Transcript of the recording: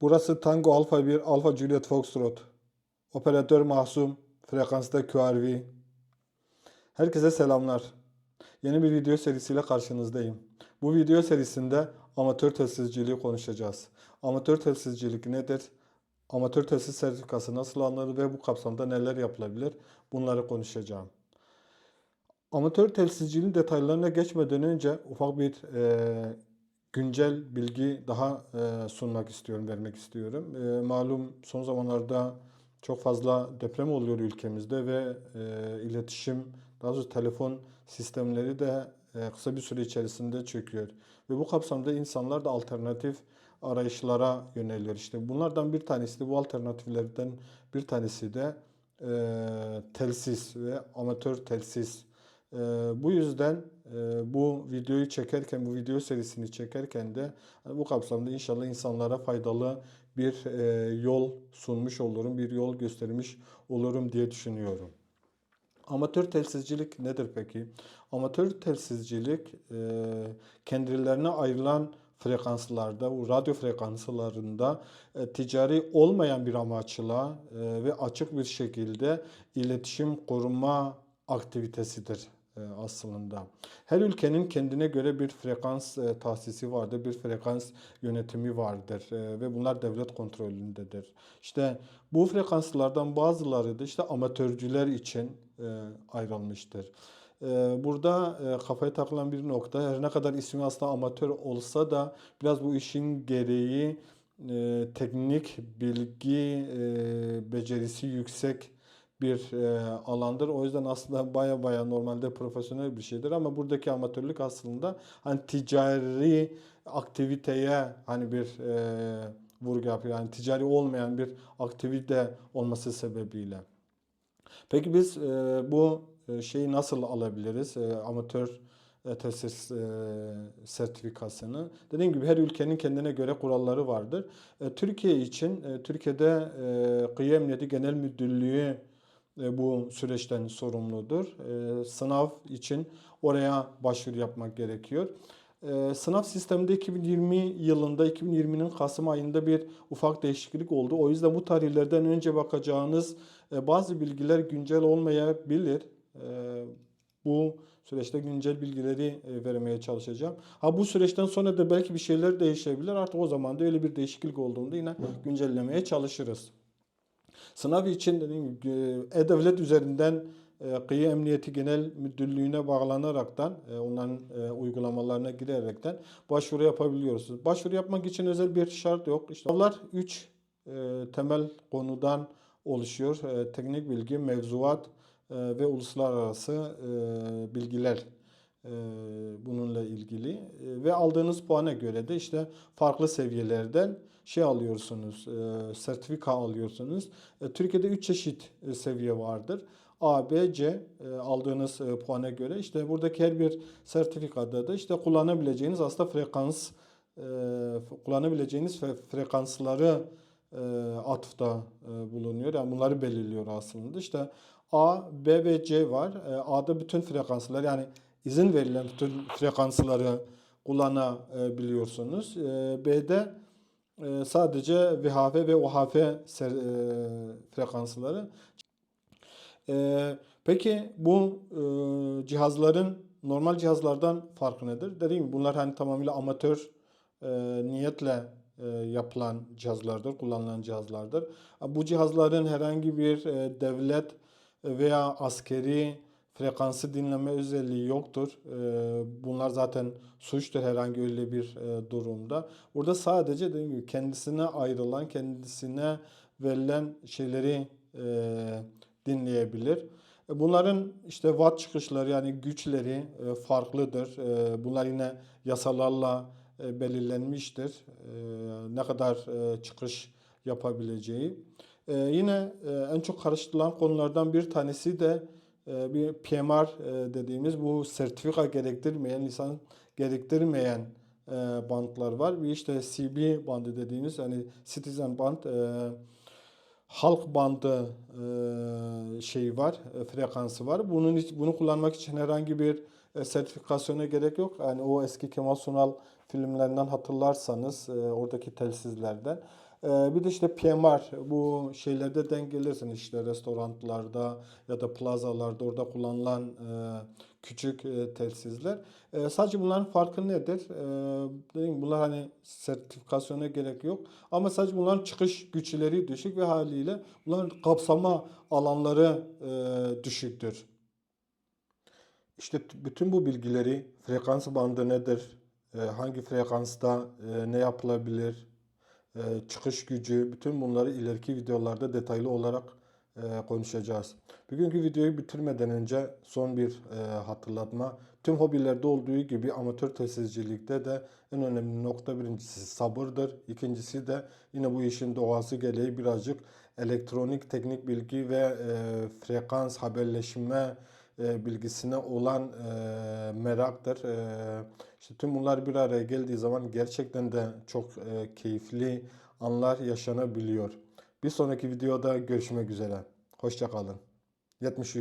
Burası Tango Alfa 1, Alfa Juliet Foxtrot. Operatör Mahsum, frekansta QRV. Herkese selamlar. Yeni bir video serisiyle karşınızdayım. Bu video serisinde amatör telsizciliği konuşacağız. Amatör telsizcilik nedir? Amatör telsiz sertifikası nasıl alınır ve bu kapsamda neler yapılabilir? Bunları konuşacağım. Amatör telsizciliğin detaylarına geçmeden önce ufak bir e, güncel bilgi daha e, sunmak istiyorum, vermek istiyorum. E, malum son zamanlarda çok fazla deprem oluyor ülkemizde ve e, iletişim, daha doğrusu telefon sistemleri de kısa bir süre içerisinde çöküyor. Ve bu kapsamda insanlar da alternatif arayışlara yöneliyor. İşte bunlardan bir tanesi de bu alternatiflerden bir tanesi de e, telsiz ve amatör telsiz. E, bu yüzden e, bu videoyu çekerken, bu video serisini çekerken de hani bu kapsamda inşallah insanlara faydalı bir e, yol sunmuş olurum, bir yol göstermiş olurum diye düşünüyorum. Amatör telsizcilik nedir peki? Amatör telsizcilik e, kendilerine ayrılan frekanslarda, radyo frekanslarında e, ticari olmayan bir amaçla ve açık bir şekilde iletişim koruma aktivitesidir aslında. Her ülkenin kendine göre bir frekans e, tahsisi vardır, bir frekans yönetimi vardır e, ve bunlar devlet kontrolündedir. İşte bu frekanslardan bazıları da işte amatörcüler için e, ayrılmıştır. E, Burada e, kafaya takılan bir nokta her ne kadar ismi aslında amatör olsa da biraz bu işin gereği e, teknik bilgi e, becerisi yüksek bir e, alandır. O yüzden aslında baya baya normalde profesyonel bir şeydir ama buradaki amatörlük aslında hani ticari aktiviteye hani bir e, vurgu yapıyor. Yani ticari olmayan bir aktivite olması sebebiyle. Peki biz e, bu e, şeyi nasıl alabiliriz? E, amatör e, telsiz e, sertifikasını. Dediğim gibi her ülkenin kendine göre kuralları vardır. E, Türkiye için e, Türkiye'de e, Kıyı Emniyeti Genel Müdürlüğü bu süreçten sorumludur. E, Sınav için oraya başvuru yapmak gerekiyor. E, Sınav sisteminde 2020 yılında 2020'nin Kasım ayında bir ufak değişiklik oldu. O yüzden bu tarihlerden önce bakacağınız e, bazı bilgiler güncel olmayabilir. E, Bu süreçte güncel bilgileri e, vermeye çalışacağım. Ha bu süreçten sonra da belki bir şeyler değişebilir. Artık o zaman da öyle bir değişiklik olduğunda yine güncellemeye çalışırız. Sınav için e, E-Devlet üzerinden e, Kıyı Emniyeti Genel Müdürlüğü'ne bağlanaraktan e, onların uygulamalarına girerekten başvuru yapabiliyoruz. Başvuru yapmak için özel bir şart yok. İşte bunlar 3 temel konudan oluşuyor. Teknik bilgi, mevzuat ve uluslararası bilgiler bununla ilgili E, ve aldığınız puana göre de işte farklı seviyelerden şey alıyorsunuz, e, sertifika alıyorsunuz. E, Türkiye'de 3 çeşit e, seviye vardır. A, B, C e, aldığınız e, puana göre işte buradaki her bir sertifikada da işte kullanabileceğiniz aslında frekans e, kullanabileceğiniz frekansları e, atıfta e, bulunuyor. Yani bunları belirliyor aslında. İşte A, B ve C var. E, A'da bütün frekanslar yani izin verilen bütün frekansları kullanabiliyorsunuz. E, B'de e, sadece VHF ve ser- e, frekansları. E, Peki bu e, cihazların normal cihazlardan farkı nedir? Dediğim gibi bunlar hani tamamıyla amatör niyetle yapılan cihazlardır, kullanılan cihazlardır. Bu cihazların herhangi bir devlet veya askeri frekansı dinleme özelliği yoktur. E, Bunlar zaten suçtur herhangi öyle bir e, durumda. Burada sadece dediğim gibi kendisine ayrılan, kendisine verilen şeyleri e, dinleyebilir. E, Bunların işte watt çıkışları yani güçleri farklıdır. Bunlar yine yasalarla belirlenmiştir. Ne kadar çıkış yapabileceği. Yine en çok karıştırılan konulardan bir tanesi de bir PMR e, dediğimiz bu sertifika gerektirmeyen, lisan gerektirmeyen e, bantlar var. Bir işte CB bandı dediğimiz yani Citizen Band e, halk bandı şeyi var, frekansı var. Bunun bunu kullanmak için herhangi bir sertifikasyona gerek yok. Yani o eski Kemal Sunal filmlerinden hatırlarsanız oradaki telsizlerden. Ee, bir de işte PMR bu şeylerde denk gelirsin işte restoranlarda ya da plazalarda orada kullanılan e, küçük e, telsizler. E, sadece bunların farkı nedir? Dediğim bunlar hani sertifikasyona gerek yok. Ama sadece bunların çıkış güçleri düşük ve haliyle bunların kapsama alanları düşüktür. İşte bütün bu bilgileri frekans bandı nedir? hangi frekansta ne yapılabilir? E, çıkış gücü, bütün bunları ileriki videolarda detaylı olarak e, konuşacağız. Bugünkü videoyu bitirmeden önce son bir e, hatırlatma. Tüm hobilerde olduğu gibi amatör telsizcilikte de en önemli nokta birincisi sabırdır. İkincisi de yine bu işin doğası gereği birazcık elektronik teknik bilgi ve frekans haberleşme e, bilgisine olan e, meraktır. E, işte tüm bunlar bir araya geldiği zaman gerçekten de çok e, keyifli anlar yaşanabiliyor. Bir sonraki videoda görüşmek üzere. Hoşça kalın. 73